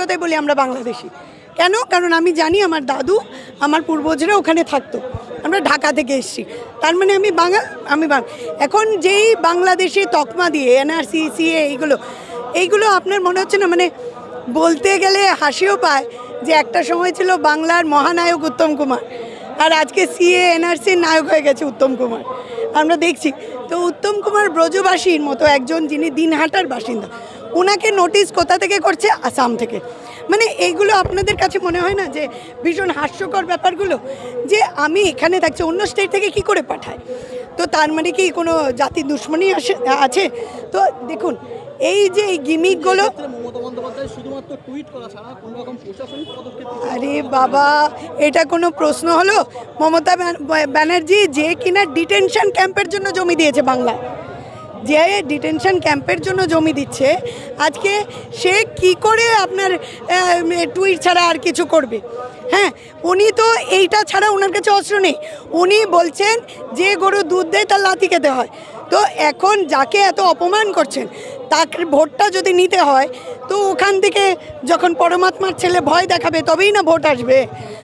কথাই বলি, আমরা বাংলাদেশি। কেন? কারণ আমি জানি আমার দাদু, আমার পূর্বজরা ওখানে থাকতো। আমরা ঢাকা থেকে এসেছি। তার মানে আমি বাঙাল আমি এখন যেই বাংলাদেশি তকমা দিয়ে এনআরসি সিএ এইগুলো এইগুলো আপনার মনে হচ্ছে না? মানে বলতে গেলে হাসিও পায় যে একটা সময় ছিল বাংলার মহানায়ক উত্তম কুমার, আর আজকে সিএ এনআরসির নায়ক হয়ে গেছে উত্তম কুমার। আমরা দেখছি। তো উত্তম কুমার ব্রজবাসীর মতো একজন যিনি দিনহাটার বাসিন্দা ওনাকে নোটিশ কোথা থেকে করছে? আসাম থেকে। মানে এইগুলো আপনাদের কাছে মনে হয় না যে ভীষণ হাস্যকর ব্যাপারগুলো? যে আমি এখানে থাকছি অন্য স্টেট থেকে কি করে পাঠায়? তো তার মানে কি কোনো জাতি দুশ্মনী আসে আছে? তো দেখুন এই যে এই গিমিকগুলো আরে বাবা এটা কোনো প্রশ্ন হলো? মমতা ব্যান- ব্যানার্জি যে কিনা ডিটেনশন ক্যাম্পের জন্য জমি দিয়েছে বাংলায়। যে ডিটেনশন ক্যাম্পের জন্য জমি দিচ্ছে, আজকে সে কি করে আপনার টুইট ছাড়া আর কিছু করবে? হ্যাঁ উনি তো এইটা ছাড়া ওনার কাছে অস্ত্র নেই। উনি বলছেন যে গরু দুধ দেয় তার লাথি খেতে হয়। তো এখন যাকে এত অপমান করছেন তাকে ভোটটা যদি নিতে হয়, তো ওখান থেকে যখন পরমাত্মার ছেলে ভয় দেখাবে, তবেই না ভোট আসবে।